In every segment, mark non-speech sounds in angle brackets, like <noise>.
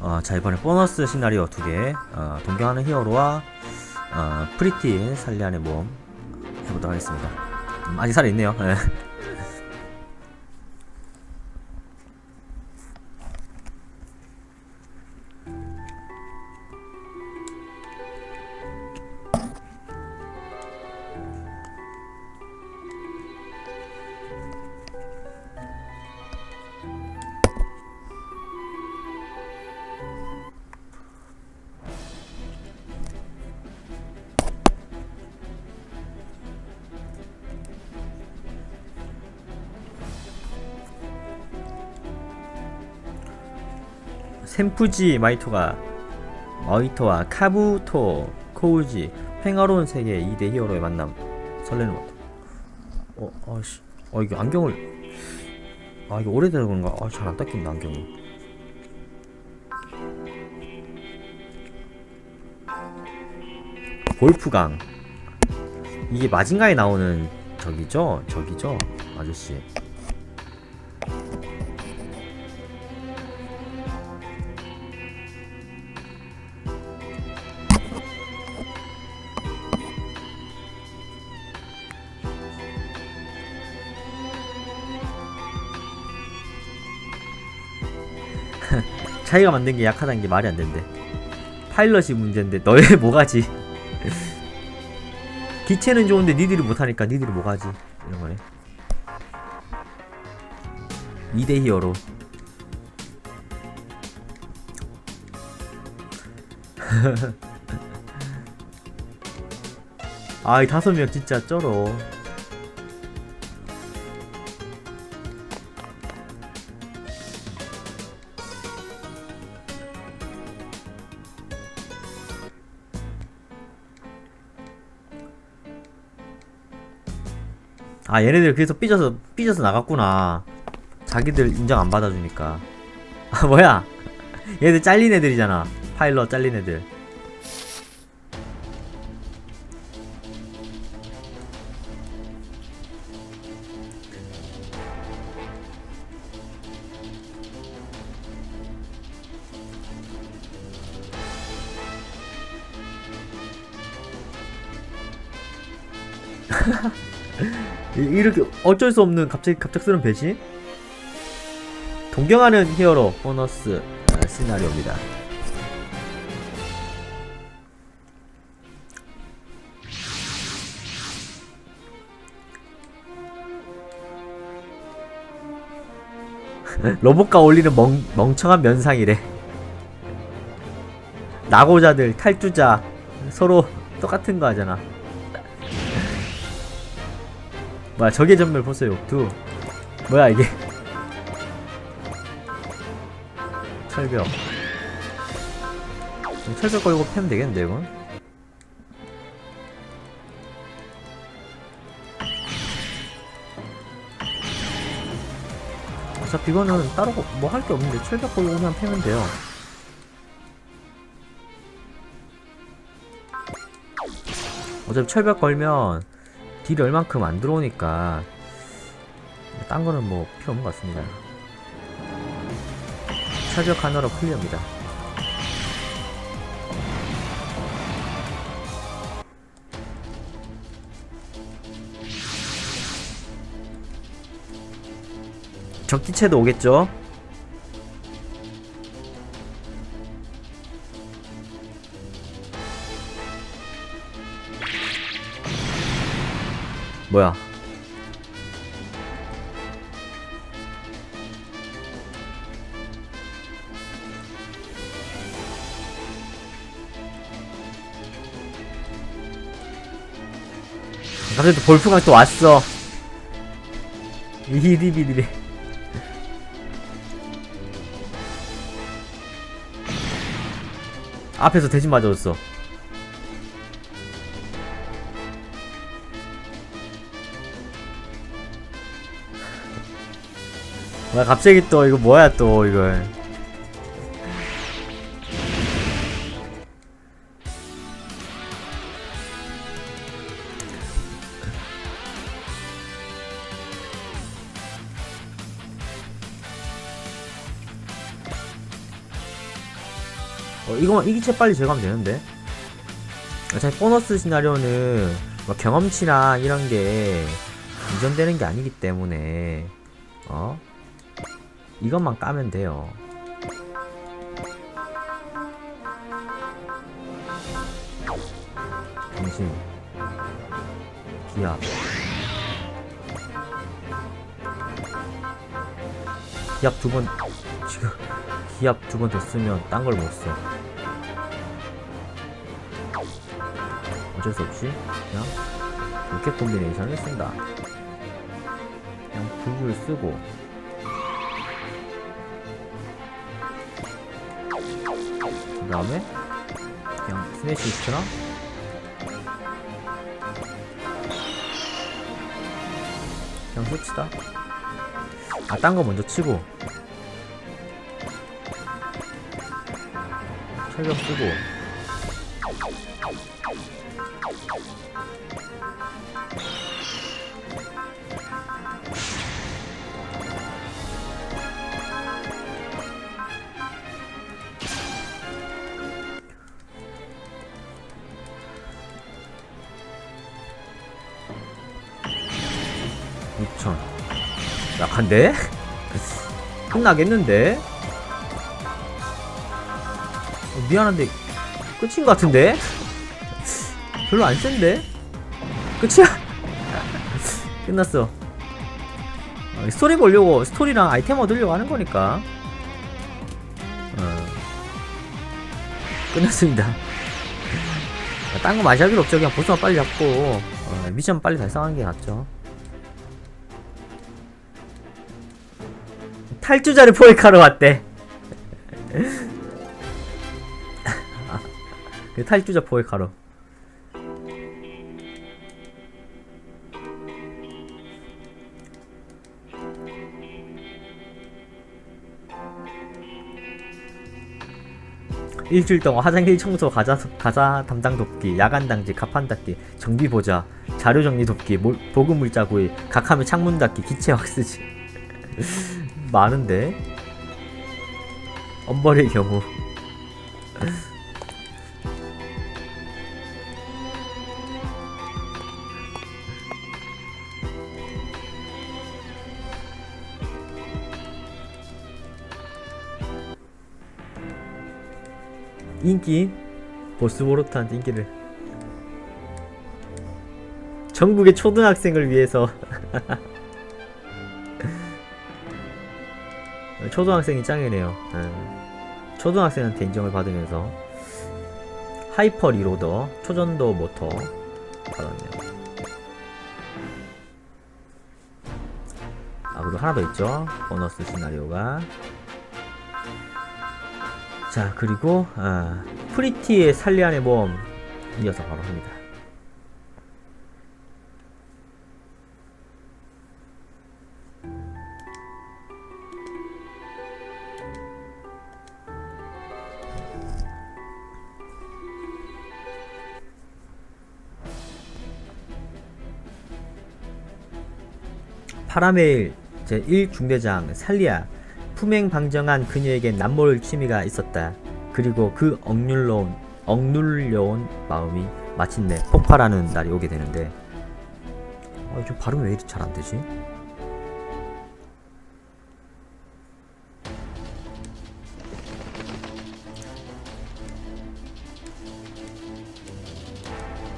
어, 자 이번에 보너스 시나리오 두 개, 어, 동경하는 히어로와 어, 프리티 살리안의 모험 해보도록 하겠습니다. 음, 아직 살아 있네요. 예. 샘푸지 마이토가 마이토와 카부토 코우지 팽화로운 세계 2대 히어로의 만남 설레는 것. 어, 아씨, 어 이게 안경을 아 이거 오래돼서 그런가? 아 잘 안 닦인다 안경이. 골프강 이게 마징가에 나오는 저기죠? 저기죠? 아저씨. 자기가 만든 게 약하다는 게 말이 안 된대. 파일럿이 문제인데 너의 <laughs> 뭐가지? 기체는 좋은데 니들이 못하니까 니들이 뭐가지? 이런 거네. 2대 히어로. <laughs> 아, 이 다섯 명 진짜 쩔어. 아 얘네들 그래서 삐져서 삐져서 나갔구나. 자기들 인정 안 받아주니까. 아 뭐야? <laughs> 얘네들 잘린 애들이잖아. 파일럿 잘린 애들 <laughs> 이- 이렇게 어쩔 수 없는 갑자기 갑작스러운 배신? 동경하는 히어로 보너스 아, 시나리오입니다. <laughs> 로봇과 어울리는 멍, 멍청한 면상이래. 낙오자들, 탈주자 서로 똑같은 거 하잖아. 뭐야 적의 전멸 보세요 두. 뭐야 이게? 철벽. 철벽 걸고 패면 되겠는데 이건? 어차피 이거는 따로 뭐 할 게 없는데 철벽 걸고 그냥 패면 돼요. 어차피 철벽 걸면 딜이 얼만큼 안 들어오니까 딴 거는 뭐 필요 없는 것 같습니다. 철벽 하나로 클리어입니다. 적기체도 오겠죠? 뭐야? 갑자기 또 볼프가 또 왔어. 이리비리리. 앞에서 대신 맞아줬어. 나 갑자기 또 이거 뭐야 또 이걸 어, 이거만 이기체 빨리 제거하면 되는데. 어차피 보너스 시나리오는 뭐 경험치랑 이런 게 유전되는 게 아니기 때문에 어 이것만 까면 돼요. 정신 기압 기압 두 번 지금 기압 두번 됐으면 딴 걸 못 써. 어쩔 수 없이 그냥 로켓 콤비네이션을 쓴다. 그냥 불을 쓰고 그 다음에 그냥 스매시스트랑 그냥 끝이다. 아, 딴 거 먼저 치고. 철벽 쓰고 육천 약한데? 끝나겠는데? 어, 미안한데 끝인 것 같은데? 별로 안 센데? 끝이야? <laughs> 끝났어 어, 스토리 보려고 스토리랑 아이템 얻으려고 하는 거니까 어. 끝났습니다 딴거 마시할 필요 없죠 그냥 보스만 빨리 잡고 어, 미션 빨리 달성하는 게 낫죠 탈주자를 포획하러 왔대 <laughs> 그 탈주자 포획하러 일주일 동안 화장실 청소 가자, 가자 담당 돕기, 야간 당직, 가판 닦기, 정비 보자, 자료 정리 돕기, 물- 보급 물자 구이, 각하면 창문 닦기, 기체 <laughs> 왁스지. 많은데? 엄벌의 경우. <laughs> 인기 보스보로트한테 인기를 전국의 초등학생을 위해서 <laughs> 초등학생이 짱이네요 음. 초등학생한테 인정을 받으면서 하이퍼 리로더 초전도 모터 받았네요 아 그리고 하나 더 있죠 보너스 시나리오가 자 그리고 아, 프리티의 살리안의 모험 이어서 바로 합니다. 파라메일 제1중대장 살리아 품행 방정한 그녀에겐 남모를 취미가 있었다. 그리고 그 억눌러온 억눌려온 마음이 마침내 폭발하는 날이 오게 되는데 아, 좀 발음이 왜 이리 잘안 되지?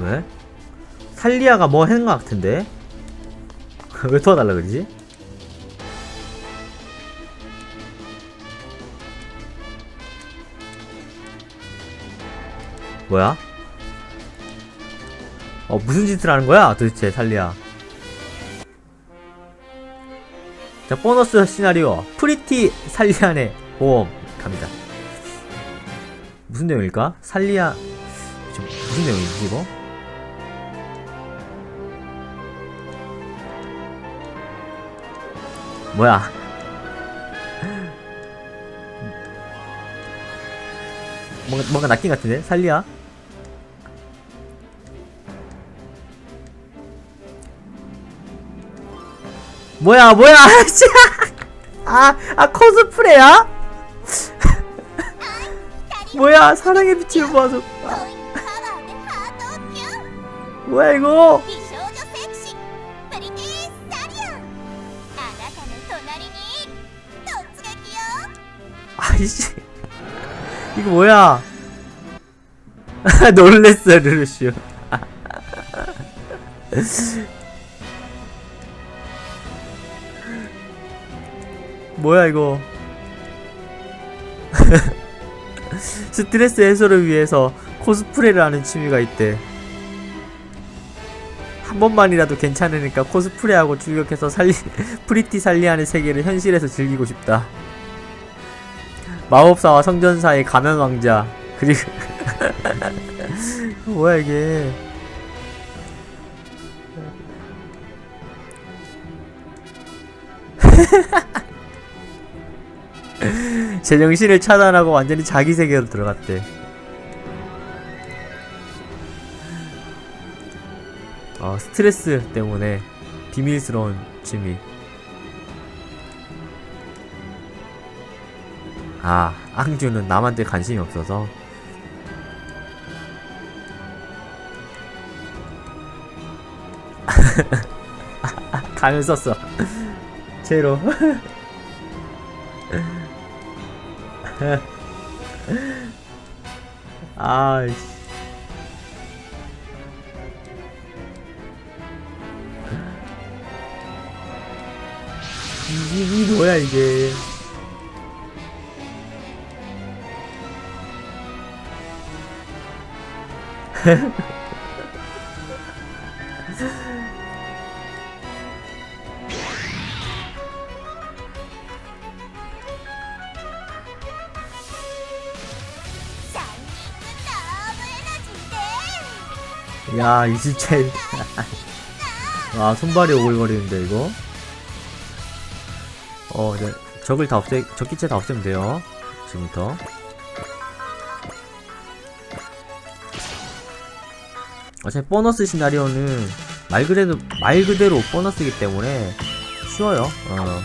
왜? 살리아가 뭐 하는 것 같은데? <laughs> 왜 도와달라 그러지? 뭐야? 어 무슨 짓을 하는 거야 도대체 살리야 자 보너스 시나리오 프리티 살리안의 보험 갑니다 무슨 내용일까? 살리아 무슨 내용이지 이거? 뭐야? 뭔가 뭔가 낚인 같은데 살리야? 뭐야 뭐야 <laughs> 아아 아, 코스프레야? <laughs> 뭐야 사랑의 빛을 모아서 아. 뭐야 이거? 아이씨. 이거 뭐야? <laughs> 놀랬어 르르슈. <laughs> 뭐야 이거? <laughs> 스트레스 해소를 위해서 코스프레를 하는 취미가 있대. 한 번만이라도 괜찮으니까 코스프레하고 출격해서 살리 프리티 살리하는 세계를 현실에서 즐기고 싶다 마법사와 성전사의 가면 왕자. 그리고 <laughs> 뭐야 이게. <laughs> 제 정신을 차단하고 완전히 자기 세계로 들어갔대. 어, 스트레스 때문에 비밀스러운 취미 아, 앙주는 남한테 관심이 없어서. <laughs> 가면 썼어. 제로. <laughs> 아이씨. 이게, 뭐야, 이게. <laughs> 야, 이 진짜. <laughs> 아, 손발이 오글거리는데, 이거. 어, 네. 적을 다 없애, 적기체 다 없애면 돼요. 지금부터. 어차피 보너스 시나리오는 말 그대로, 말 그대로 보너스이기 때문에 쉬워요. 어.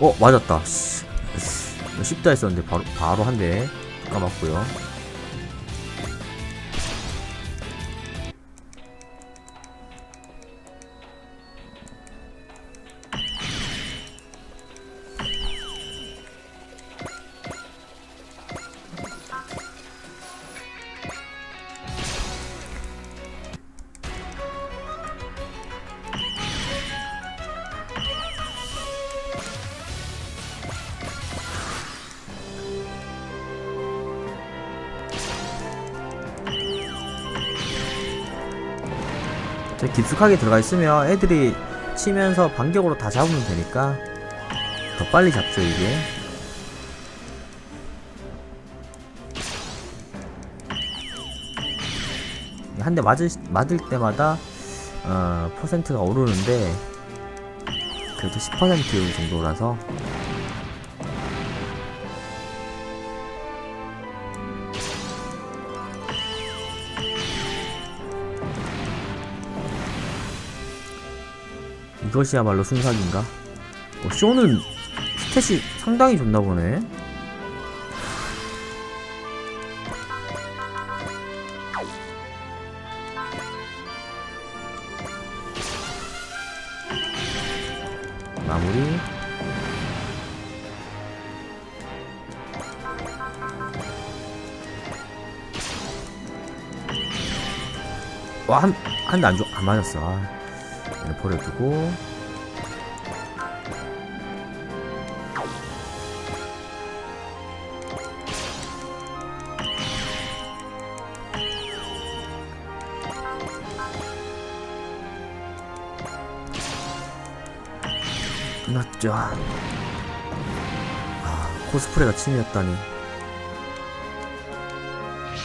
어, 맞았다. 씨. 쉽다 했었는데, 바로, 바로 한 대 까먹고요. 깊숙하게 들어가 있으면 애들이 치면서 반격으로 다 잡으면 되니까 더 빨리 잡죠 이게. 한 대 맞을 맞을 때마다 어, 퍼센트가 오르는데 그래도 10% 정도라서 이것이야말로 순삭인가? 어, 쇼는 스탯이 상당히 좋나 보네. 마무리. 와, 한, 한대 안, 줘, 안 맞았어. 아. 얘를 버려두고. 끝났죠? 아 코스프레가 취미였다니.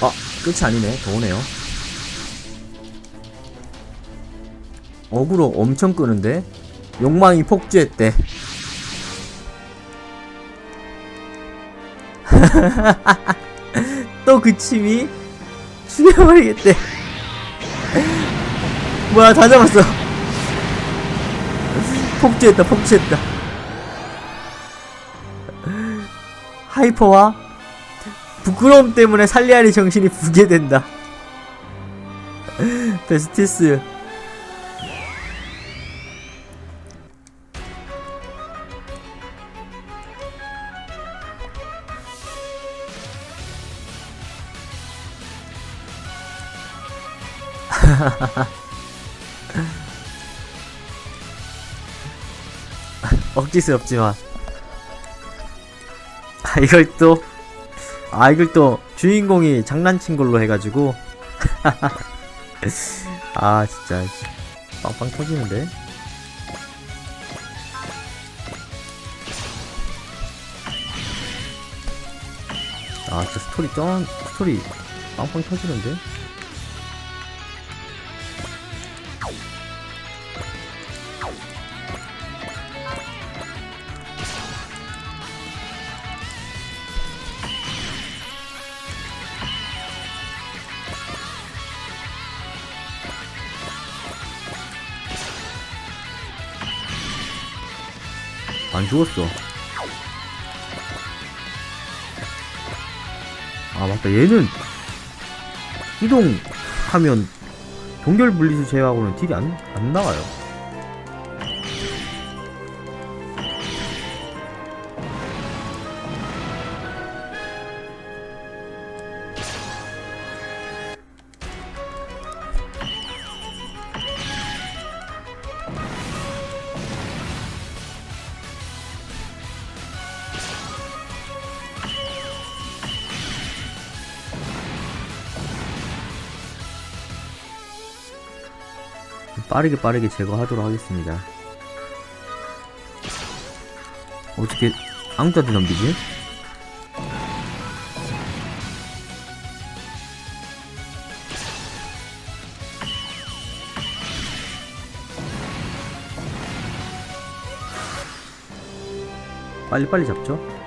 아 끝이 아니네. 더 오네요 어그로 엄청 끄는데? 욕망이 폭주했대. <laughs> 또 그 침이 죽여버리겠대. <laughs> 뭐야 다 잡았어. <laughs> 폭주했다 폭주했다. 하이퍼와 부끄러움 때문에 살리아리 정신이 붕괴된다. 베스티스 <laughs> 억지스럽지만. 아 이걸 또 아 이걸 또 주인공이 장난친 걸로 해가지고. <laughs> 아 진짜. 빵빵 터지는데? 아 진짜 스토리 쩐 스토리 빵빵 터지는데 안 죽었어. 아 맞다 얘는 이동하면 동결 분리수 제외하고는 딜이 안, 안 나와요. 빠르게 빠르게 제거하도록 하겠습니다. 어떻게 아무자도 넘기지? 빨리빨리 잡죠?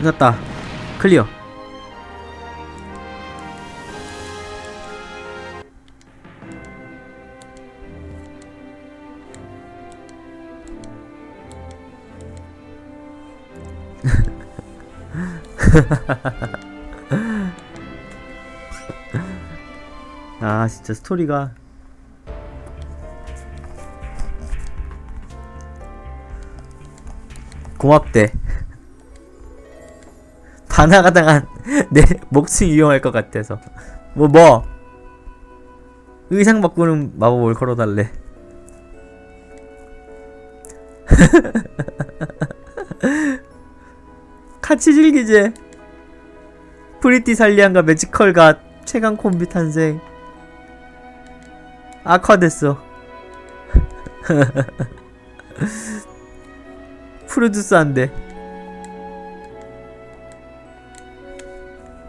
끝났다. 클리어. <laughs> 아 진짜 스토리가 고맙대 반화가 당한 <laughs> 내 목숨 이용할 것 같아서. 뭐 뭐? 의상 바꾸는 마법을 걸어달래. <laughs> 같이 즐기지. 프리티 살리안과 매지컬과 최강 콤비 탄생. 아화 됐어. <laughs> 프로듀스 안 돼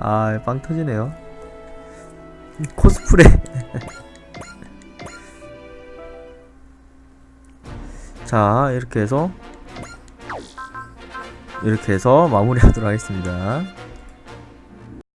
아, 빵 터지네요. 코스프레. <laughs> 자, 이렇게 해서 이렇게 해서 마무리하도록 하겠습니다.